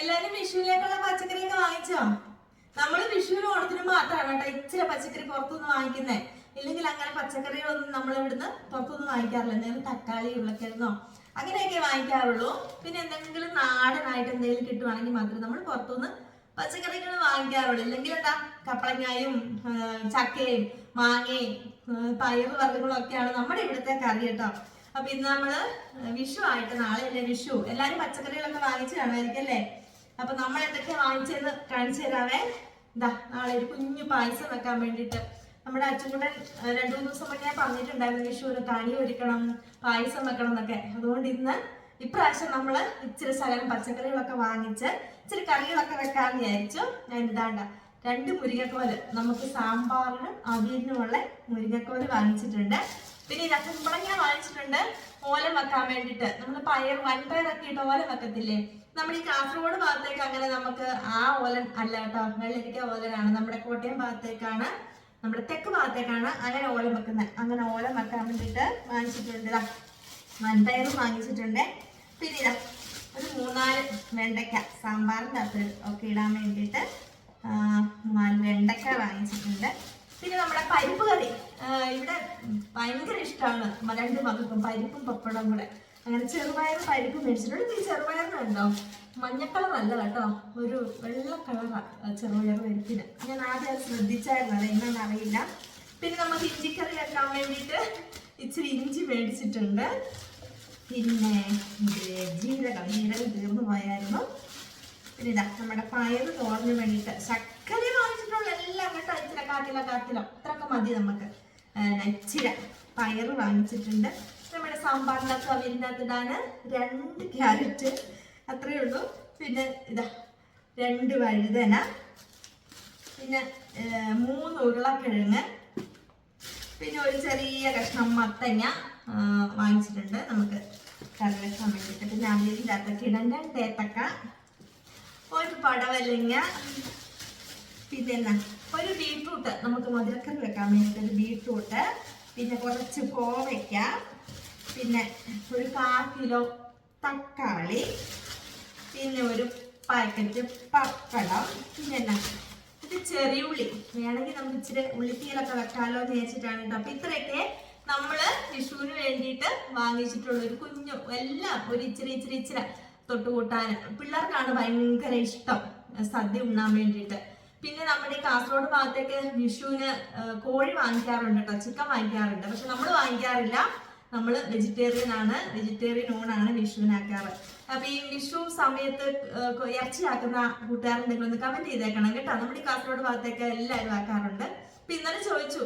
എല്ലാരും വിഷുവിലേക്കുള്ള പച്ചക്കറിയൊക്കെ വാങ്ങിച്ചോ? നമ്മൾ വിഷുവിന് ഓണത്തിന് മാത്രമാണ് കേട്ടോ ഇച്ചിരി പച്ചക്കറി പുറത്തുനിന്ന് വാങ്ങിക്കുന്നേ? ഇല്ലെങ്കിൽ അങ്ങനെ പച്ചക്കറികളൊന്നും നമ്മൾ ഇവിടുന്ന് പുറത്തുനിന്ന് വാങ്ങിക്കാറില്ല. എന്തെങ്കിലും തക്കാളി ഉരുളക്കിഴങ്ങോ അങ്ങനെയൊക്കെ വാങ്ങിക്കാറുള്ളൂ. പിന്നെ എന്തെങ്കിലും നാടനായിട്ട് എന്തെങ്കിലും കിട്ടുവാണെങ്കിൽ മാത്രമേ നമ്മൾ പുറത്തുനിന്ന് പച്ചക്കറികൾ വാങ്ങിക്കാറുള്ളൂ. ഇല്ലെങ്കിൽ എന്താ? കപ്പളങ്ങായും ചക്കയും മാങ്ങയും പയറ് വർഗങ്ങളും ഒക്കെയാണ് നമ്മുടെ ഇവിടുത്തെ കറി കേട്ടോ. അപ്പൊ ഇന്ന് നമ്മൾ വിഷു ആയിട്ട് നാളെ അല്ലേ വിഷു? എല്ലാരും പച്ചക്കറികളൊക്കെ വാങ്ങിച്ചു കാണുമായിരിക്കും അല്ലേ? അപ്പൊ നമ്മൾ എന്തൊക്കെ വാങ്ങിച്ചെന്ന് കാണിച്ചു തരാവേ. ഇതാ നാളെ ഒരു കുഞ്ഞു പായസം വെക്കാൻ വേണ്ടിയിട്ട്. നമ്മുടെ അച്ചുകൂടൻ രണ്ടു മൂന്ന് ദിവസം മുന്നേ പറഞ്ഞിട്ടുണ്ടായിരുന്നു വിഷുവിന് കണി ഒരുക്കണം പായസം വെക്കണം എന്നൊക്കെ. അതുകൊണ്ട് ഇന്ന് ഇപ്രാവശ്യം നമ്മൾ ഇച്ചിരി ശകലം പച്ചക്കറികളൊക്കെ വാങ്ങിച്ച് ഇച്ചിരി കറികളൊക്കെ വെക്കാന്ന് വിചാരിച്ചു. ഞാൻ ഇതാണ്ട രണ്ട് മുരിങ്ങക്കോൽ നമുക്ക് സാമ്പാറിനും അവിയലിനുമുള്ള മുരിങ്ങക്കോൽ വാങ്ങിച്ചിട്ടുണ്ട്. പിന്നെ ഇത് കുമ്പളങ്ങ വാങ്ങിച്ചിട്ടുണ്ട് ഓലം വെക്കാൻ വേണ്ടിയിട്ട്. നമ്മൾ പയർ വൻപയറൊക്കെ ഇട്ട് ഓലം വെക്കത്തില്ലേ? നമ്മുടെ ഈ കാസർഗോഡ് ഭാഗത്തേക്ക് അങ്ങനെ നമുക്ക് ആ ഓലൻ അല്ല കേട്ടോ വെള്ളരിക്ക ഓലനാണ്. നമ്മുടെ കോട്ടയം ഭാഗത്തേക്കാണ് നമ്മുടെ തെക്ക് ഭാഗത്തേക്കാണ് അങ്ങനെ ഓലം വെക്കുന്നത് അങ്ങനെ ഓലം വെക്കാൻ വേണ്ടിയിട്ട് വാങ്ങിച്ചിട്ടുണ്ട് വൻപയറും വാങ്ങിച്ചിട്ടുണ്ട്. പിന്നെ ഒരു മൂന്നാൽ വെണ്ടയ്ക്ക സാമ്പാറിന്റെ അകത്ത് ഒക്കെ ഇടാൻ വേണ്ടിയിട്ട് നാല് വെണ്ടയ്ക്ക വാങ്ങിച്ചിട്ടുണ്ട്. പിന്നെ നമ്മുടെ പരിപ്പ് കറി ഇവിടെ ഭയങ്കര ഇഷ്ടമാണ് രണ്ട് മക്കൾക്കും പരിപ്പും പപ്പടവും കൂടെ. അങ്ങനെ ചെറുപയർ പരിപ്പ് മേടിച്ചിട്ടുണ്ട്. ഈ ചെറുപയറിനുണ്ടോ മഞ്ഞ കളർ അല്ല കേട്ടോ ഒരു വെള്ള കളറാണ് ചെറുപയർ പരിപ്പിന്. ഞാൻ ആദ്യം ശ്രദ്ധിച്ചായിരുന്നു അത് എന്നാന്ന് അറിയില്ല. പിന്നെ നമുക്ക് ഇഞ്ചിക്കറി വെക്കാൻ വേണ്ടിയിട്ട് ഇച്ചിരി ഇഞ്ചി മേടിച്ചിട്ടുണ്ട്. പിന്നെ ജീരകം. ജീരകം തീർന്നു പോയായിരുന്നു. പിന്നെ ഇതാ നമ്മുടെ പയർ തോർന്നു വേണ്ടിയിട്ട് ശർക്കര വാങ്ങിച്ചിട്ടുള്ള എല്ലാം കേട്ടോ. ഇച്ചിര കാക്കിലോ കാക്കിലോ. അത്രയൊക്കെ മതി നമുക്ക്. ഇച്ചിര പയർ വാങ്ങിച്ചിട്ടുണ്ട്. സാമ്പാറിനകത്ത് അവിയലിനകത്ത് രണ്ട് ക്യാരറ്റ് അത്രയേ ഉള്ളൂ. പിന്നെ ഇതാ രണ്ട് വഴുതന പിന്നെ മൂന്ന് ഉരുളക്കിഴങ്ങ് പിന്നെ ഒരു ചെറിയ കഷ്ണം മത്തങ്ങ വാങ്ങിച്ചിട്ടുണ്ട് നമുക്ക് കറി വെക്കാൻ വേണ്ടിയിട്ട്. പിന്നെ അവിയലിന്റെ അകത്തൊക്കെ ഇടാൻ തേത്തക്ക ഒരു പടവലങ്ങ പിന്നെ എന്നാ ഒരു ബീട്രൂട്ട് നമുക്ക് മധുരക്കറി വെക്കാൻ വേണ്ടിയിട്ട് ഒരു ബീട്രൂട്ട് പിന്നെ കുറച്ച് കോവയ്ക്ക പിന്നെ ഒരു കാ കിലോ തക്കാളി പിന്നെ ഒരു പാക്കറ്റ് പപ്പടം പിന്നെ എന്നാ? ഇത് ചെറിയ ഉള്ളി. വേണമെങ്കിൽ നമുക്ക് ഇച്ചിരി ഉള്ളിത്തീലൊക്കെ വെക്കാമല്ലോ എന്ന് വിചാരിച്ചിട്ടാണ് കേട്ടോ. അപ്പൊ ഇത്രയൊക്കെ നമ്മൾ വിഷുവിന് വേണ്ടിയിട്ട് വാങ്ങിച്ചിട്ടുള്ള ഒരു കുഞ്ഞു എല്ലാം ഒരു ഇച്ചിരി ഇച്ചിരി ഇച്ചിരി തൊട്ടുകൂട്ടാൻ പിള്ളേർക്കാണ് ഭയങ്കര ഇഷ്ടം സദ്യ ഉണ്ണാൻ വേണ്ടിയിട്ട്. പിന്നെ നമ്മുടെ ഈ കാസർഗോഡ് ഭാഗത്തേക്ക് വിഷുവിന് കോഴി വാങ്ങിക്കാറുണ്ട് കേട്ടോ. ചിക്കൻ വാങ്ങിക്കാറുണ്ട്. പക്ഷെ നമ്മൾ വാങ്ങിക്കാറില്ല. നമ്മൾ വെജിറ്റേറിയൻ ആണ് വെജിറ്റേറിയൻ ഊണാണ് വിഷുവിനാക്കാറ് അപ്പൊ ഈ വിഷു സമയത്ത് ഇറച്ചിയാക്കുന്ന കൂട്ടുകാരുണ്ടെങ്കിൽ ഒന്ന് കമന്റ് ചെയ്തേക്കണം കേട്ടോ. നമ്മുടെ കാസർഗോഡ് ഭാഗത്തേക്ക് എല്ലാവരും ആക്കാറുണ്ട്. അപ്പൊ ഇന്നലെ ചോദിച്ചു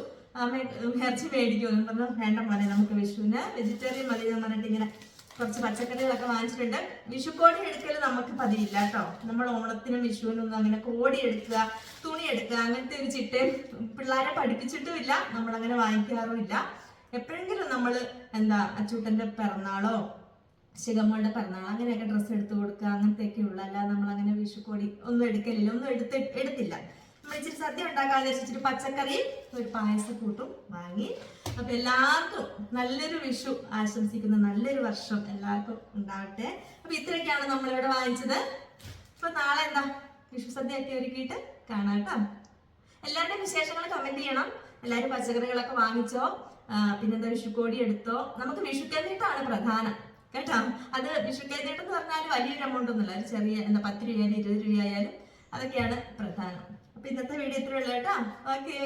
ഇറച്ചി മേടിക്കുമെന്ന് പറഞ്ഞു വേണ്ട മോനെ നമുക്ക് വിഷുവിന് വെജിറ്റേറിയൻ മതി എന്ന് പറഞ്ഞിട്ട് ഇങ്ങനെ കുറച്ച് പച്ചക്കറികളൊക്കെ വാങ്ങിച്ചിട്ടുണ്ട്. വിഷു കോടി എടുക്കൽ നമുക്ക് പതിവില്ല കേട്ടോ. നമ്മൾ ഓണത്തിനും വിഷുവിനും ഒന്നും അങ്ങനെ കോടി എടുക്കുക തുണി എടുക്കുക അങ്ങനത്തെ ഒരു ചിട്ടയും പിള്ളേരെ പഠിപ്പിച്ചിട്ടുമില്ല. നമ്മളങ്ങനെ വാങ്ങിക്കാറുമില്ല. എപ്പോഴെങ്കിലും നമ്മൾ എന്താ അച്ചൂട്ടന്റെ പിറന്നാളോ ശിഖമ്മളുടെ പിറന്നാൾ അങ്ങനെയൊക്കെ ഡ്രസ്സ് എടുത്ത് കൊടുക്കുക അങ്ങനത്തെയൊക്കെ ഉള്ളു അല്ലാതെ നമ്മൾ അങ്ങനെ വിഷുക്കോടി ഒന്നും എടുക്കലില്ല. ഒന്നും എടുത്ത് എടുത്തില്ല. നമ്മൾ ഇച്ചിരി സദ്യ ഉണ്ടാക്കാതെ ഇച്ചിരി പച്ചക്കറി ഒരു പായസക്കൂട്ടും വാങ്ങി. അപ്പൊ എല്ലാവർക്കും നല്ലൊരു വിഷു ആശംസിക്കുന്ന നല്ലൊരു വർഷം എല്ലാവർക്കും ഉണ്ടാവട്ടെ. അപ്പൊ ഇത്രയൊക്കെയാണ് നമ്മളിവിടെ വാങ്ങിച്ചത്. അപ്പൊ നാളെ എന്താ? വിഷു സദ്യ ഒക്കെ ഒരുക്കിയിട്ട് കാണാം കേട്ടോ. എല്ലാവരുടെയും വിശേഷങ്ങൾ കമന്റ് ചെയ്യണം. എല്ലാവരും പച്ചക്കറികളൊക്കെ വാങ്ങിച്ചോ? പിന്നെന്താ വിഷുക്കോടി എടുത്തോ? നമുക്ക് വിഷുക്കൈനീട്ടാണ് പ്രധാനം. കേട്ടോ? അത് വിഷുക്കൈനീട്ടം എന്ന് പറഞ്ഞാൽ വലിയൊരു എമൗണ്ട് ഒന്നുമില്ല. ഒരു ചെറിയ എന്താ പത്ത് രൂപയായാലും ഇരുപത് രൂപയായാലും അതൊക്കെയാണ് പ്രധാനം. അപ്പൊ ഇന്നത്തെ വീഡിയോ ഇത്രയുള്ളൂ കേട്ടോ. ഓക്കേ